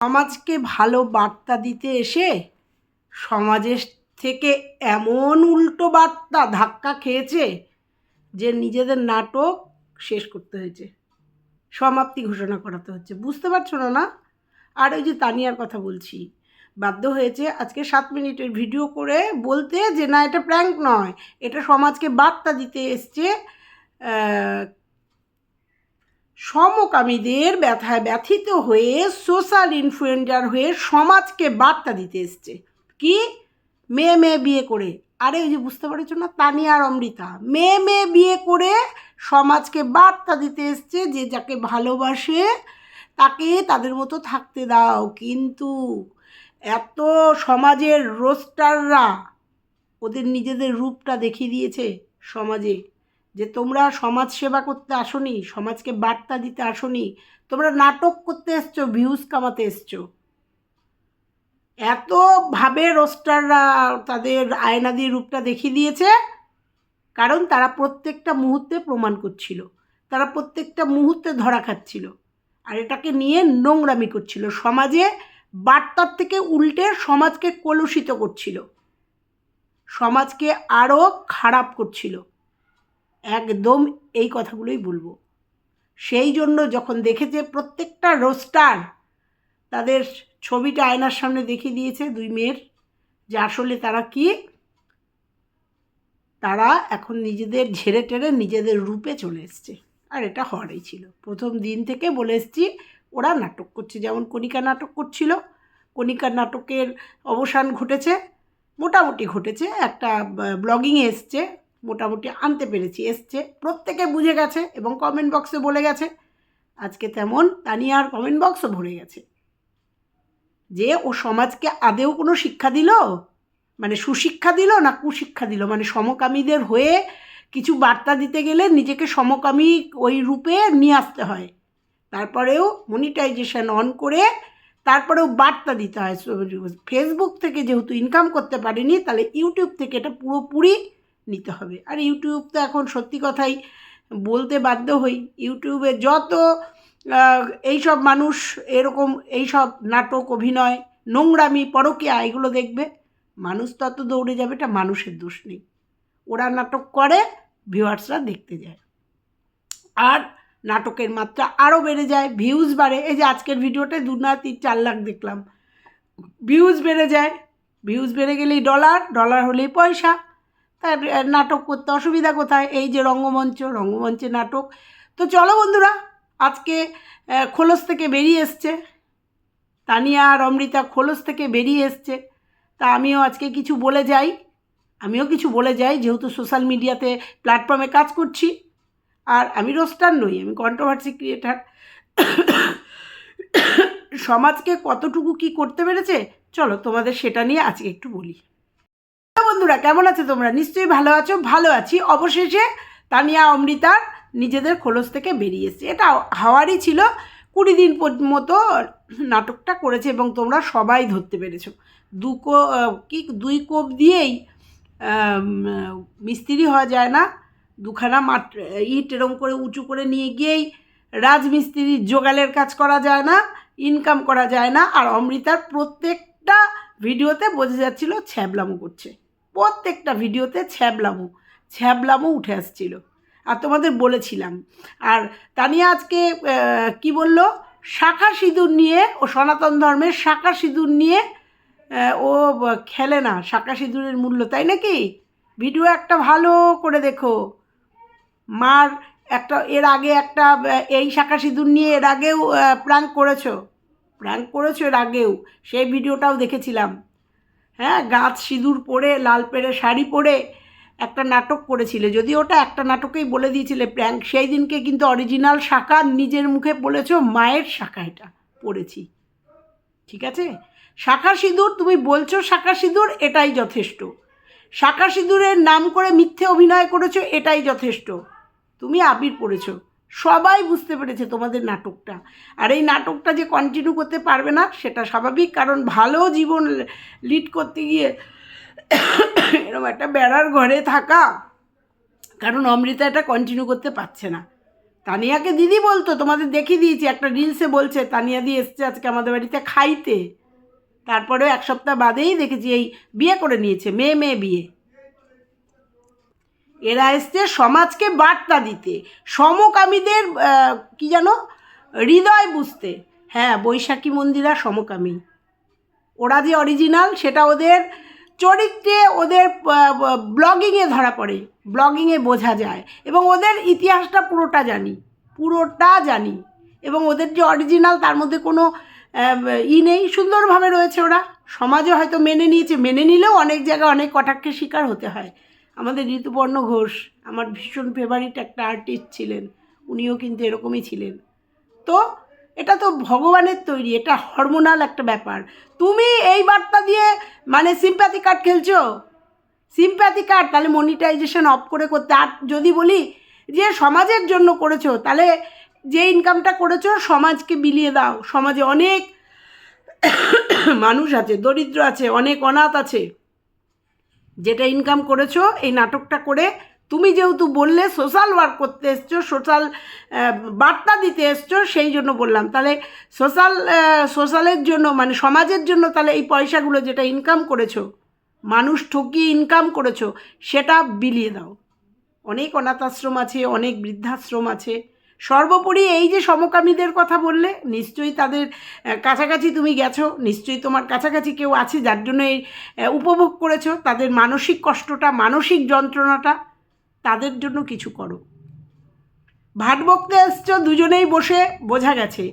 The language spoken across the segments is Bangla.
সমাজকে ভালো বার্তা দিতে এসে সমাজের থেকে এমন উল্টো বার্তা ধাক্কা খেয়েছে যে নিজেদের নাটক শেষ করতে হয়েছে। সমাপ্তি ঘোষণা করাতে হচ্ছে। বুঝতে পারছ না না? আর ওই যে তানিয়ার কথা বলছি, বাধ্য হয়েছে আজকে সাত মিনিটের ভিডিও করে বলতে যে না, এটা প্র্যাঙ্ক নয়, এটা সমাজকে বার্তা দিতে এসছে সমকামীদের ব্যথায় ব্যথিত হয়ে সোশ্যাল ইনফ্লুয়েঞ্জার হয়ে সমাজকে বার্তা দিতে এসছে। কি? মেয়ে মেয়ে বিয়ে করে। আরে ওই যে বুঝতে পারছ না? তানিয়া আর অমৃতা। মেয়ে মেয়ে বিয়ে করে সমাজকে বার্তা দিতে এসছে যে যাকে ভালোবাসে তাকে তাদের মতো থাকতে দাও। কিন্তু এত সমাজের রোস্টাররা ওদের নিজেদের রূপটা দেখিয়ে দিয়েছে সমাজে। যে তোমরা সমাজ সেবা করতে আসনি, সমাজকে বার্তা দিতে আসনি, তোমরা নাটক করতে এসছো ভিউজ কামাতে এসছো। এতভাবে রোস্টাররা তাদের আয়নাদি রূপটা দেখিয়ে দিয়েছে, কারণ তারা প্রত্যেকটা মুহূর্তে প্রমাণ করছিল। তারা প্রত্যেকটা মুহূর্তে ধরা খাচ্ছিল। আর এটাকে নিয়ে নোংরামি করছিল। সমাজে বার্তার থেকে উল্টে সমাজকে কলুষিত করছিল। সমাজকে আরও খারাপ করছিল। একদম এই কথাগুলোই বলব। সেই জন্য যখন দেখেছে প্রত্যেকটা রোস্টার তাদের ছবিটা আয়নার সামনে দেখিয়ে দিয়েছে দুই মেয়ের, যে আসলে তারা কি, তারা এখন নিজেদের ঝেড়ে টেরে নিজেদের রূপে চলে এসছে। আর এটা হওয়ারই ছিল। প্রথম দিন থেকে বলে এসছি, ওরা নাটক করছে, যেমন কণিকা নাটক করছিল। কণিকা নাটকের অবসান ঘটেছে, মোটামুটি ঘটেছে। একটা ব্লগিংয়ে এসছে মোটামুটি আনতে পেরেছি। এসছে, প্রত্যেকে বুঝে গেছে এবং কমেন্ট বক্সে বলে গেছে। আজকে তেমন তানিয়ার কমেন্ট বক্সও ভরে গেছে। যে ও সমাজকে আদেও কোনো শিক্ষা দিল? মানে সুশিক্ষা দিল না কুশিক্ষা দিল? মানে সমকামীদের হয়ে কিছু বার্তা দিতে গেলে নিজেকে সমকামী ওই রূপে নিয়ে আসতে হয়। তারপরেও মনিটাইজেশন অন করে তারপরেও বার্তা দিতে হয়। ফেসবুক থেকে যেহেতু ইনকাম করতে পারিনি, তাহলে ইউটিউব থেকে এটা পুরোপুরি নিতে হবে। আর ইউটিউব তো এখন সত্যি কথাই বলতে বাধ্য হই। ইউটিউবে যত এইসব মানুষ এরকম এইসব নাটক, অভিনয়, নোংরামি, পরকীয়া এগুলো দেখবে, মানুষ তত দৌড়ে যাবে, এটা মানুষের দোষ নেই। ওরা নাটক করে, ভিউয়ার্সরা দেখতে যায়। আর নাটকের মাত্রা আরও বেড়ে যায়, ভিউজ বাড়ে। এই যে আজকের ভিডিওটায় দু না তিন চার লাখ দেখলাম। ভিউজ বেড়ে যায়, ভিউজ বেড়ে গেলেই ডলার ডলার হলেই পয়সা। তার নাটক করতে, অসুবিধা কোথায়? এই যে রঙ্গমঞ্চ, রঙ্গমঞ্চে নাটক। তো চলো বন্ধুরা, আজকে খোলস থেকে বেরিয়ে এসছে। তানিয়া আর অমৃতা খোলস থেকে বেরিয়ে এসছে। তা আমিও আজকে কিছু বলে যাই। আমিও কিছু বলে যাই, যেহেতু সোশ্যাল মিডিয়াতে প্ল্যাটফর্মে কাজ করছি। আর আমি রোস্টার নই, আমি কন্ট্রোভার্সি ক্রিয়েটার সমাজকে কতটুকু কি করতে পেরেছে? চলো তোমাদের সেটা নিয়ে আজকে একটু বলি। বন্ধুরা, কেমন আছো তোমরা? নিশ্চয়ই ভালো আছো, ভালো আছি। অবশেষে তানিয়া অমৃতার নিজেদের খোলস থেকে বেরিয়ে এসছে। এটা হাওয়ারই ছিল, কুড়ি দিন মতো নাটকটা করেছে এবং তোমরা সবাই ধরতে পেরেছ। দু কো, কি, দুই কোপ দিয়েই মিস্ত্রি হওয়া যায় না। দুখানা মাট ইট এরম করে উঁচু করে নিয়ে গিয়েই রাজমিস্ত্রির জোগালের কাজ করা যায় না ইনকাম করা যায় না। আর অমৃতার প্রত্যেকটা ভিডিওতে বোঝা যাচ্ছিল ছ্যাবলামো করছে। প্রত্যেকটা ভিডিওতে ছ্যাবলামো ছ্যাবলামো উঠে আসছিল। আর তোমাদের বলেছিলাম। আর তানিয়া আজকে কি বলল? শাখা সিঁদুর নিয়ে, ও সনাতন ধর্মের শাখা সিঁদুর নিয়ে ও খেলে না। শাখা সিঁদুরের মূল্য, তাই নাকি? ভিডিও একটা ভালো করে দেখো। মার একটা, এর আগে একটা এই শাখা সিঁদুর নিয়ে এর আগেও প্র্যাঙ্ক করেছ। প্র্যাঙ্ক করেছ এর আগেও। সেই ভিডিওটাও দেখেছিলাম। হ্যাঁ গাছ সিঁদুর পরে, লাল পেড়ে শাড়ি পরে একটা নাটক করেছিলে। যদি ওটা একটা নাটকেই বলে দিয়েছিলে, প্র্যাঙ্ক, সেই দিনকে কিন্তু অরিজিনাল শাখা নিজের মুখে বলেছ, মায়ের শাখা এটা পড়েছি। ঠিক আছে? শাখা সিঁদুর, তুমি বলছো শাখা সিঁদুর, এটাই যথেষ্ট। শাখা সিঁদুরের নাম করে মিথ্যে অভিনয় করেছ, এটাই যথেষ্ট। তুমি আবির পড়েছো। সবাই বুঝতে পেরেছে তোমাদের নাটকটা। আর এই নাটকটা যে কন্টিনিউ করতে পারবে না, সেটা স্বাভাবিক, কারণ ভালো জীবন লিড করতে গিয়ে এরকম একটা বেড়ার ঘরে থাকা, কারণ অমৃতা এটা কন্টিনিউ করতে পারছে না। তানিয়াকে দিদি বলতো, তোমাদের দেখিয়ে দিয়েছি, একটা রিলসে বলছে, তানিয়া দি এসছে আজকে আমাদের বাড়িতে খাইতে। তারপরেও এক সপ্তাহ বাদেই দেখেছি এই বিয়ে করে নিয়েছে, মেয়ে মেয়ে বিয়ে। এরা এসছে সমাজকে বার্তা দিতে, সমকামীদের কি যেন হৃদয় বুঝতে। হ্যাঁ বৈশাখী মন্দিরা সমকামী। ওরা যে অরিজিনাল সেটা ওদের চরিত্রে, ওদের ব্লগিংয়ে ধরা পড়ে। ব্লগিংয়ে বোঝা যায়। এবং ওদের ইতিহাসটা পুরোটা জানি। পুরোটা জানি। এবং ওদের যে অরিজিনাল তার মধ্যে কোনো ই নেই। সুন্দরভাবে রয়েছে ওরা। সমাজে হয়তো মেনে নিয়েছে। মেনে নিলেও অনেক জায়গায় অনেক কটাক্ষের শিকার হতে হয়। আমাদের ঋতুপর্ণ ঘোষ, আমার ভীষণ ফেভারিট একটা আর্টিস্ট ছিলেন। উনিও কিন্তু এরকমই ছিলেন। তো এটা তো ভগবানের তৈরি, এটা হরমোনাল একটা ব্যাপার। তুমি এই বার্তা দিয়ে মানে সিম্প্যাথি কার্ড খেলছো? সিম্প্যাথি কার্ড তাহলে মনিটাইজেশন অফ করে করতে। আর যদি বলি যে সমাজের জন্য করেছ, তাহলে যে ইনকামটা করেছ, সমাজকে বিলিয়ে দাও। সমাজে অনেক মানুষ আছে, দরিদ্র আছে, অনেক অনাথ আছে। যেটা ইনকাম করেছ, এই নাটকটা করে তুমি যেহেতু বললে সোশ্যাল ওয়ার্ক করতে এসছো সোশ্যাল বার্তা দিতে এসছো, সেই জন্য বললাম। তাহলে সোশ্যাল সোশ্যালের জন্য মানে সমাজের জন্য তাহলে এই পয়সাগুলো যেটা ইনকাম করেছ, মানুষ ঠকিয়ে ইনকাম করেছ, সেটা বিলিয়ে দাও। অনেক অনাথ আশ্রম আছে, অনেক বৃদ্ধাশ্রম আছে। সর্বোপরি এই যে সমকামীদের কথা বললে, নিশ্চয়ই তাদের কাছাকাছি তুমি গেছো, নিশ্চয়ই তোমার কাছাকাছি কেউ আছে যার জন্য এই উপভোগ করেছ, তাদের মানসিক কষ্টটা, মানসিক যন্ত্রণাটা, তাদের জন্য কিছু করো। ভাট বকতে এসছো, দুজনেই বসে বোঝা গেছে।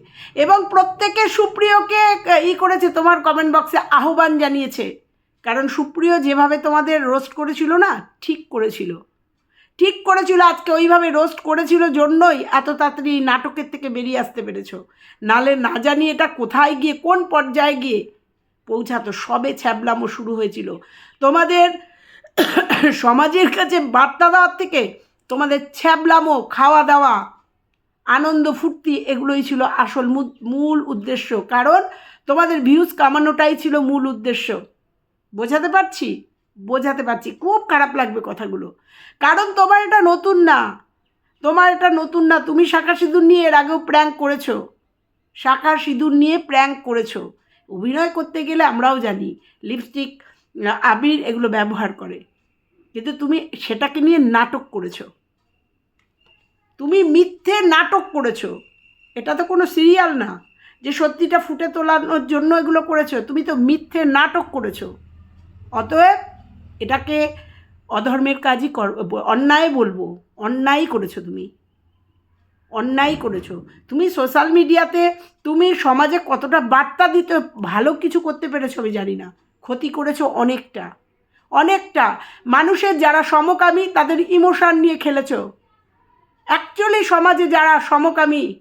এবং প্রত্যেকে সুপ্রিয়কে ই করেছে, তোমার কমেন্ট বক্সে আহ্বান জানিয়েছে। কারণ সুপ্রিয় যেভাবে তোমাদের রোস্ট করেছিল না, ঠিক করেছিল। ঠিক করেছিল আজকে, ওইভাবে রোস্ট করেছিল জন্যই এত তাড়াতাড়ি নাটকের থেকে বেরিয়ে আসতে পেরেছ। নালে না জানি এটা কোথায় গিয়ে, কোন পর্যায়ে গিয়ে পৌঁছাতো, সবে ছ্যাবলামো শুরু হয়েছিল। তোমাদের সমাজের কাছে বার্তা দেওয়ার থেকে তোমাদের ছ্যাবলামো, খাওয়া দাওয়া, আনন্দ, ফুর্তি এগুলোই ছিল আসল মূল- উদ্দেশ্য। কারণ তোমাদের ভিউজ কামানোটাই ছিল মূল উদ্দেশ্য। বোঝাতে পারছি? বোঝাতে পারছি, খুব খারাপ লাগবে কথাগুলো। কারণ তোমার এটা নতুন না। তোমার এটা নতুন না, তুমি শাখা সিঁদুর নিয়ে এর আগেও প্র্যাঙ্ক করেছ। শাখা সিঁদুর নিয়ে প্র্যাঙ্ক করেছ। অভিনয় করতে গেলে আমরাও জানি লিপস্টিক আবির এগুলো ব্যবহার করে। কিন্তু তুমি সেটাকে নিয়ে নাটক করেছ। তুমি মিথ্যে নাটক করেছ। এটা তো কোনো সিরিয়াল না। যে সত্যিটা ফুটে তোলানোর জন্য এগুলো করেছ, তুমি তো মিথ্যে নাটক করেছ। অতএব এটাকে অধর্মের কাজই কর, অন্যায় বলব, অন্যায় করেছ তুমি। অন্যায় করেছ। তুমি সোশ্যাল মিডিয়াতে তুমি সমাজে কতটা বার্তা দিতে ভালো কিছু করতে পেরেছ আমি জানি না। ক্ষতি করেছ অনেকটা। অনেকটা। মানুষের যারা সমকামী, তাদের ইমোশান নিয়ে খেলেছ। অ্যাকচুয়ালি সমাজে যারা সমকামী,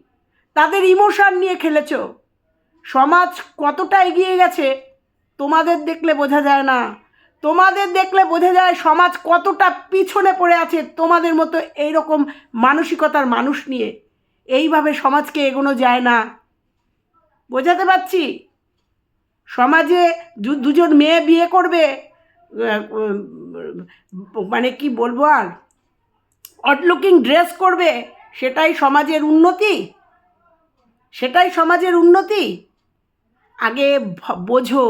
তাদের ইমোশান নিয়ে খেলেছো। সমাজ কতটা এগিয়ে গেছে, তোমাদের দেখলে বোঝা যায় না। তোমাদের দেখলে বোঝা যায় সমাজ কতটা পিছনে পড়ে আছে তোমাদের মতো এইরকম মানসিকতার মানুষ নিয়ে। এইভাবে সমাজকে এগোনো যায় না। বোঝাতে পারছি? সমাজে দুজন মেয়ে বিয়ে করবে মানে কি বলব আর? অড লুকিং ড্রেস করবে, সেটাই সমাজের উন্নতি? সেটাই সমাজের উন্নতি? আগে বোঝো।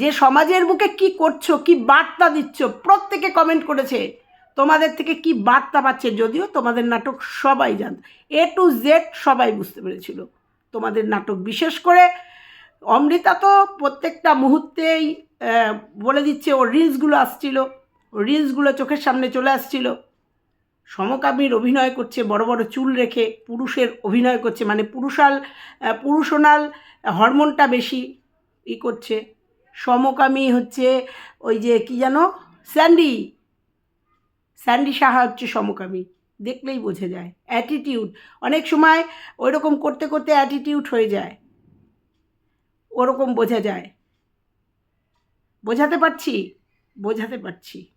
যে সমাজের বুকে কি করছ, কি বার্তা দিচ্ছ, প্রত্যেকে কমেন্ট করেছে, তোমাদের থেকে কি বার্তা পাচ্ছে যদিও তোমাদের নাটক সবাই জানত এ টু জেড সবাই বুঝতে পেরেছিল, তোমাদের নাটক বিশেষ করে অমৃতা তো প্রত্যেকটা মুহূর্তেই বলে দিচ্ছে, ওর রিলসগুলো আসছিল রিলসগুলো চোখের সামনে চলে আসছিল, সমকামীর অভিনয় করছে, বড় বড় চুল রেখে পুরুষের অভিনয় করছে মানে পুরুষাল পুরুষনাল হরমোনটা বেশি ই করছে সমকামী হচ্ছে ওই যে কি জানো স্যান্ডি। স্যান্ডি সাহা হচ্ছে সমকামী। দেখলেই বোঝা যায়। অ্যাটিটিউড অনেক সময় ওই রকম করতে করতে অ্যাটিটিউড হয়ে যায়। ওরকম বোঝা যায়। বোঝাতে পারছি? বোঝাতে পারছি।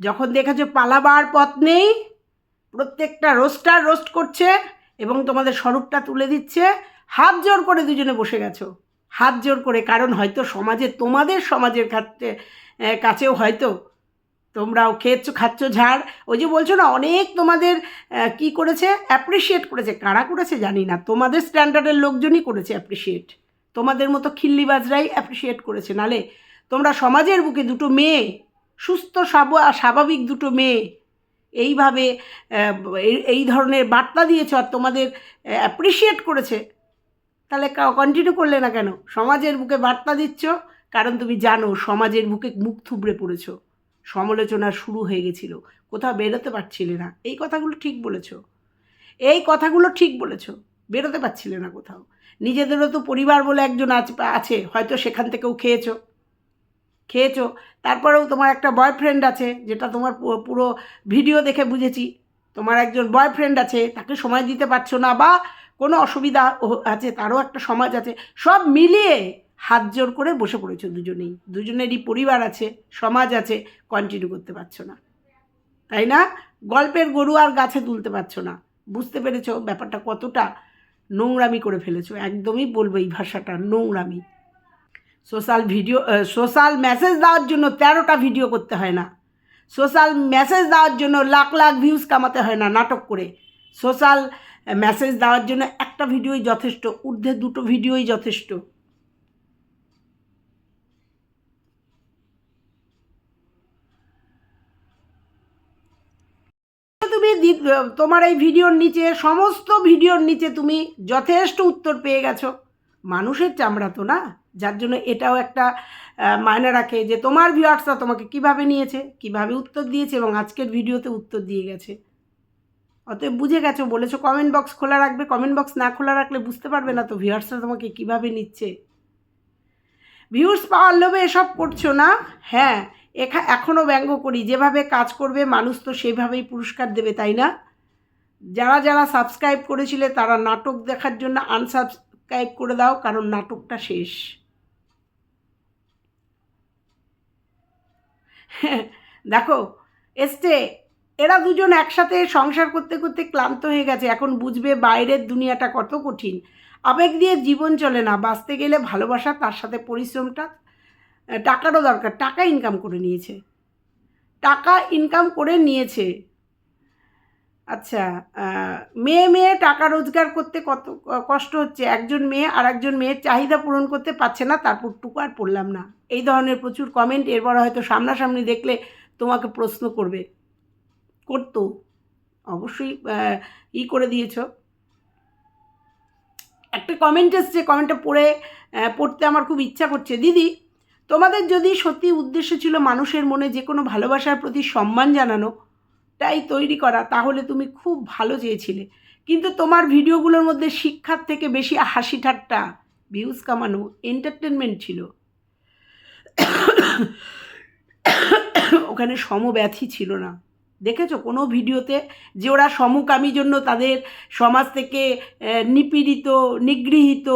যখন দেখেছ পালাবার পথ নেই, প্রত্যেকটা রোস্টার রোস্ট করছে এবং তোমাদের স্বরূপটা তুলে দিচ্ছে, হাত জোর করে দুজনে বসে গেছো। হাত জোর করে, কারণ হয়তো সমাজে, তোমাদের সমাজের ক্ষেত্রে কাছেও হয়তো তোমরাও খেয়েছো, খাচ্ছ ঝাড়। ওই যে বলছো না, অনেক তোমাদের কি করেছে? অ্যাপ্রিসিয়েট করেছে। কারা করেছে জানি না। তোমাদের স্ট্যান্ডার্ডের লোকজনই করেছে অ্যাপ্রিসিয়েট তোমাদের মতো খিল্লিবাজরাই অ্যাপ্রিসিয়েট করেছে। নালে তোমরা সমাজের বুকে দুটো মেয়ে, সুস্থ স্বাভ- স্বাভাবিক দুটো মেয়ে, এইভাবে এই- এই ধরনের বার্তা দিয়েছ আর তোমাদের অ্যাপ্রিসিয়েট করেছে। তাহলে কন্টিনিউ করলে না কেন? সমাজের বুকে বার্তা দিচ্ছ, কারণ তুমি জানো সমাজের বুকে মুখ থুবড়ে পড়েছ। সমালোচনা শুরু হয়ে গেছিল, কোথাও বেরোতে পারছিলে না। এই কথাগুলো ঠিক বলেছ। এই কথাগুলো ঠিক বলেছ, বেরোতে পারছিলে না কোথাও। নিজেদেরও তো পরিবার বলে একজন আছে, হয়তো সেখান থেকেও খেয়েছো। খেয়েছো। তারপরেও তোমার একটা বয়ফ্রেন্ড আছে, যেটা তোমার পুরো ভিডিও দেখে বুঝেছি। তোমার একজন বয়ফ্রেন্ড আছে, তাকে সময় দিতে পারছ না, বা কোনো অসুবিধা আছে, তারও একটা সমাজ আছে, সব মিলিয়ে হাত জোর করে বসে পড়েছো দুজনেই। দুজনেরই পরিবার আছে, সমাজ আছে কন্টিনিউ করতে পারছ না। তাই না? গল্পের গরু আর গাছে তুলতে পারছ না। বুঝতে পেরেছ ব্যাপারটা কতটা নোংরামি করে ফেলেছো? একদমই বলব এই ভাষাটা, নোংরামি। সোশ্যাল ভিডিও সোশ্যাল মেসেজ দেওয়ার জন্য তেরোটা ভিডিও করতে হয় না। সোশ্যাল মেসেজ দেওয়ার জন্য লাখ লাখ ভিউজ কামাতে হয় না নাটক করে। সোশ্যাল মেসেজ দেওয়ার জন্য একটা ভিডিওই যথেষ্ট, ঊর্ধ্বে দুটো ভিডিওই যথেষ্ট। তুমি তোমার এই ভিডিওর নিচে, সমস্ত ভিডিওর নিচে তুমি যথেষ্ট উত্তর পেয়ে গেছো। মানুষের চামড়া তো না? যার জন্য এটাও একটা মায়না রাখে যে তোমার ভিউয়ার্সরা তোমাকে কীভাবে নিয়েছে, কীভাবে উত্তর দিয়েছে এবং আজকের ভিডিওতে উত্তর দিয়ে গেছে। অতএব বুঝে গেছো, বলেছ কমেন্ট বক্স খোলা রাখবে কমেন্ট বক্স না খোলা রাখলে বুঝতে পারবে না তো ভিউয়ার্সরা তোমাকে কীভাবে নিচ্ছে। ভিউজ পাওয়ার লোভে এসব করছ না? হ্যাঁ এখা এখনও ব্যঙ্গ করি, যেভাবে কাজ করবে মানুষ তো সেভাবেই পুরস্কার দেবে, তাই না? যারা যারা সাবস্ক্রাইব করেছিলে তারা নাটক দেখার জন্য আনসাবস্ক্রাইব করে দাও, কারণ নাটকটা শেষ। দেখো, এসছে এরা দুজন একসাথে সংসার করতে করতে ক্লান্ত হয়ে গেছে। এখন বুঝবে বাইরের দুনিয়াটা কত কঠিন। আবেগ দিয়ে জীবন চলে না। বাঁচতে গেলে ভালোবাসা, তার সাথে পরিশ্রমটা টাকারও দরকার। টাকা ইনকাম করে নিয়েছে। টাকা ইনকাম করে নিয়েছে। আচ্ছা মেয়ে মেয়ে টাকা রোজগার করতে কত, কষ্ট হচ্ছে। একজন মেয়ে আর একজন মেয়ের চাহিদা পূরণ করতে পারছে না, তারপর টুকু আর পড়লাম না। এই ধরনের প্রচুর কমেন্ট এরপর হয়তো সামনাসামনি দেখলে তোমাকে প্রশ্ন করবে। করতো। অবশ্যই ই করে দিয়েছ। একটা কমেন্ট এসছে কমেন্টটা পড়ে পড়তে আমার খুব ইচ্ছা করছে। দিদি, তোমাদের যদি সত্যি উদ্দেশ্য ছিল মানুষের মনে যে কোনো ভালোবাসার প্রতি সম্মান জানানো, তাই তৈরি করা, তাহলে তুমি খুব ভালো চেয়েছিলে। কিন্তু তোমার ভিডিওগুলোর মধ্যে শিক্ষার থেকে বেশি হাসি ঠাট্টা ভিউজ কামানো এন্টারটেনমেন্ট ছিল। ওখানে সমব্যাথি ছিল না। দেখেছ? কোনো ভিডিওতে যে ওরা সমকামী জন্য তাদের সমাজ থেকে নিপীড়িত, নিগৃহীত,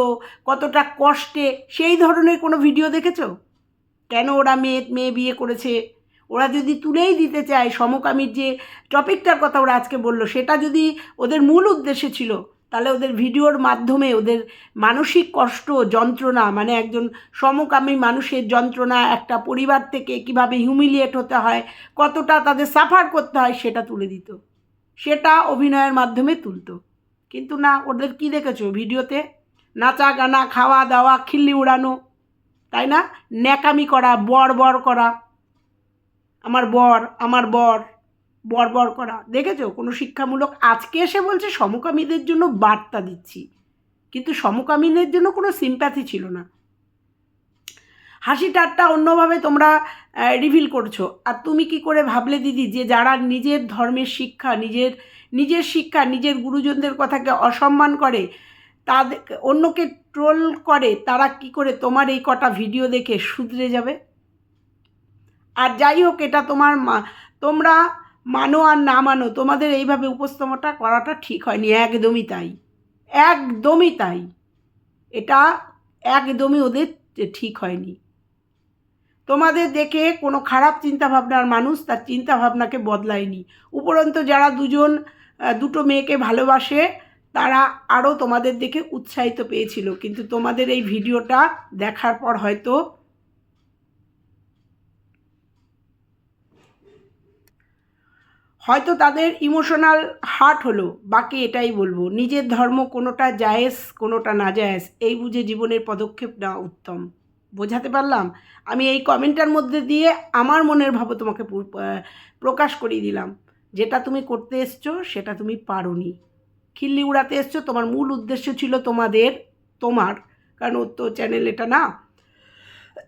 কতটা কষ্টে, সেই ধরনের কোনো ভিডিও দেখেছ? কেন ওরা মেয়ে মেয়ে বিয়ে করেছে? ওরা যদি তুলেই দিতে চায় সমকামীর যে টপিকটার কথা ওরা আজকে বলল, সেটা যদি ওদের মূল উদ্দেশ্য ছিল তাহলে ওদের ভিডিওর মাধ্যমে ওদের মানসিক কষ্ট, যন্ত্রণা মানে একজন সমকামী মানুষের যন্ত্রণা, একটা পরিবার থেকে কীভাবে হিউমিলিয়েট হতে হয়, কতটা তাদের সাফার করতে হয় সেটা তুলে দিত। সেটা অভিনয়ের মাধ্যমে তুলতো। কিন্তু না, ওদের কি দেখেছ ভিডিওতে? নাচা, গানা, খাওয়া, দাওয়া, খিল্লি উড়ানো, তাই না? ন্যাকামি করা বর বর করা। আমার বর আমার বর। বর বর করা। দেখেছ? কোনো শিক্ষামূলক আজকে এসে বলছে, সমকামীদের জন্য বার্তা দিচ্ছি। কিন্তু সমকামীদের জন্য কোনো সিম্প্যাথি ছিল না। হাসি ঠাট্টা অন্যভাবে তোমরা রিভিল করছ। আর তুমি কি করে ভাবলে দিদি যে যারা নিজের ধর্মের শিক্ষা, নিজের নিজের শিক্ষা, নিজের গুরুজনদের কথাকে অসম্মান করে তাদের অন্যকে ট্রোল করে, তারা কি করে তোমার এই কটা ভিডিও দেখে শুধরে যাবে? আর যাই হোক, এটা তোমার মা- তোমরা মানো আর না মানো, তোমাদের এইভাবে উপস্থাপনটা করাটা ঠিক হয়নি, একদমই তাই একদমই তাই। এটা একদমই ওদের ঠিক হয়নি। তোমাদের দেখে কোনো খারাপ চিন্তাভাবনার মানুষ তার চিন্তাভাবনাকে বদলায়নি। উপরন্তু যারা দুজন দুটো মেয়েকে ভালোবাসে, তারা আরও তোমাদের দেখে উৎসাহিত পেয়েছিল। কিন্তু তোমাদের এই ভিডিওটা দেখার পর হয়তো হয়তো তাদের ইমোশনাল হার্ট হলো, বাকি এটাই বলব। নিজের ধর্ম কোনোটা জায়েজ, কোনোটা না জায়েজ, এই বুঝে জীবনের পদক্ষেপ নেওয়া উত্তম। বোঝাতে পারলাম? আমি এই কমেন্টটার মধ্যে দিয়ে আমার মনের ভাব তোমাকে প্রকাশ করিয়ে দিলাম। যেটা তুমি করতে এসছো, সেটা তুমি পারোনি। খিল্লি উড়াতে এসছো, তোমার মূল উদ্দেশ্য ছিল তোমাদের, তোমার, কারণ ওর তো চ্যানেল এটা না।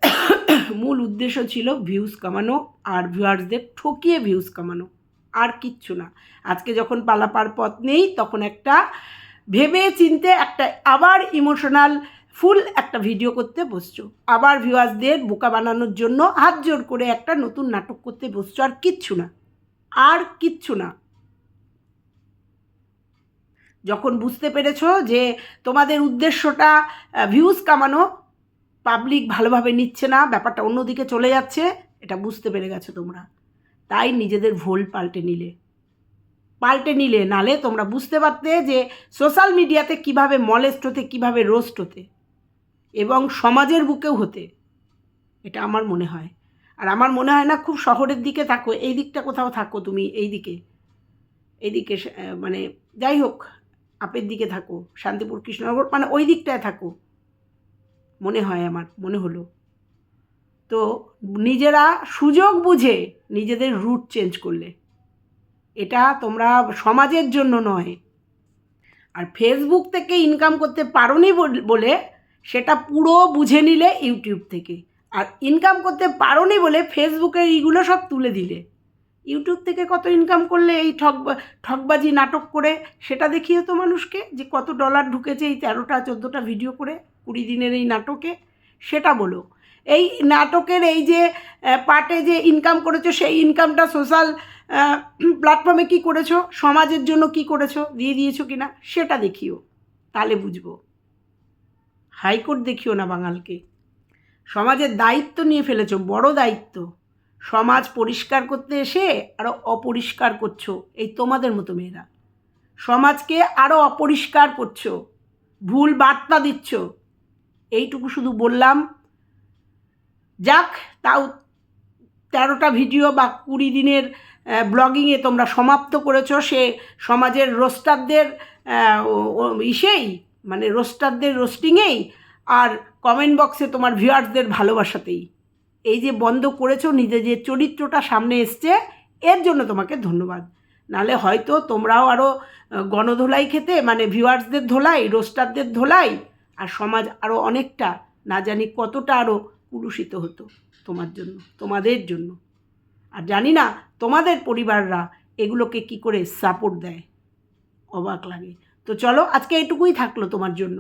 মূল উদ্দেশ্য ছিল ভিউজ কামানো, আর ভিউয়ার্সদের ঠকিয়ে ভিউজ কামানো। আর কিচ্ছু না। আজকে যখন পালাপার পথ নেই, তখন একটা ভেবে চিনতে একটা আবার ইমোশনাল ফুল একটা ভিডিও করতে বসছো। আবার ভিউয়ার্সদের বোকা বানানোর জন্য হাত জোর করে একটা নতুন নাটক করতে বসছো আর কিচ্ছু না। আর কিচ্ছু না। যখন বুঝতে পেরেছ যে তোমাদের উদ্দেশ্যটা ভিউজ কামানো পাবলিক ভালোভাবে নিচ্ছে না, ব্যাপারটা অন্যদিকে চলে যাচ্ছে, এটা বুঝতে পেরে গেছো তোমরা। তাই নিজেদের ভুল পাল্টে নিলে। পাল্টে নিলে নালে তোমরা বুঝতে পারতে যে সোশ্যাল মিডিয়াতে কীভাবে মলেস্ট হতে, কীভাবে রোস্ট হতে এবং সমাজের বুকেও হতে। এটা আমার মনে হয়। আর আমার মনে হয় না খুব শহরের দিকে থাকো, এই দিকটা কোথাও থাকো তুমি, এই দিকে। এইদিকে মানে যাই হোক, আপের দিকে থাকো, শান্তিপুর, কৃষ্ণনগর মানে ওই দিকটায় থাকো। মনে হয় আমার, মনে হলো। তো নিজেরা সুযোগ বুঝে নিজেদের রুট চেঞ্জ করলে। এটা তোমরা সমাজের জন্য নয়। আর ফেসবুক থেকে ইনকাম করতে পারোনি বল- সেটা পুরো বুঝে নিলে ইউটিউব থেকে। আর ইনকাম করতে পারোনি বলে ফেসবুকের এইগুলো সব তুলে দিলে। ইউটিউব থেকে কত ইনকাম করলে এই ঠক ঠকবাজি নাটক করে সেটা দেখিয়ে তো মানুষকে যে কত ডলার ঢুকেছে এই তেরোটা, চোদ্দোটা ভিডিও করে, কুড়ি দিনের এই নাটকে। সেটা বলো। এই নাটকের এই যে পার্টে যে ইনকাম করেছ, সেই ইনকামটা সোশ্যাল প্ল্যাটফর্মে কি করেছ? সমাজের জন্য কি করেছ? দিয়ে দিয়েছ কি না সেটা দেখিও। তাহলে বুঝব। হাইকোর্ট দেখিও না বাঙালকে। সমাজের দায়িত্ব নিয়ে ফেলেছো, বড় দায়িত্ব। সমাজ পরিষ্কার করতে এসে আরও অপরিষ্কার করছ, এই তোমাদের মতো মেয়েরা। সমাজকে আরও অপরিষ্কার করছ, ভুল বার্তা দিচ্ছ। এইটুকু শুধু বললাম। যাক, তাও তেরোটা ভিডিও বা কুড়ি দিনের ব্লগিংয়ে তোমরা সমাপ্ত করেছ। সে সমাজের রোস্টারদের ইসেই মানে রোস্টারদের রোস্টিংয়েই আর কমেন্ট বক্সে তোমার ভিউয়ার্সদের ভালোবাসাতেই। এই যে বন্ধ করেছ, নিজের যে চরিত্রটা সামনে এসছে, এর জন্য তোমাকে ধন্যবাদ। নালে হয়তো তোমরাও আরও গণধোলাই খেতে মানে ভিউয়ার্সদের ধোলাই, রোস্টারদের ধোলাই, আর সমাজ আরও অনেকটা, না জানি কতটা আরও কুলুষিত হতো তোমার জন্য, তোমাদের জন্য। আর জানি না তোমাদের পরিবাররা এগুলোকে কি করে সাপোর্ট দেয়। অবাক লাগে। তো চলো, আজকে এটুকুই থাকল তোমার জন্য।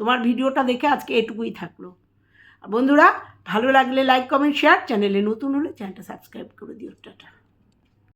তোমার ভিডিওটা দেখে আজকে এটুকুই থাকল। বন্ধুরা, ভালো লাগলে লাইক কমেন্ট শেয়ার চ্যানেলে নতুন হলে চ্যানেলটা সাবস্ক্রাইব করে দিও। টাটা।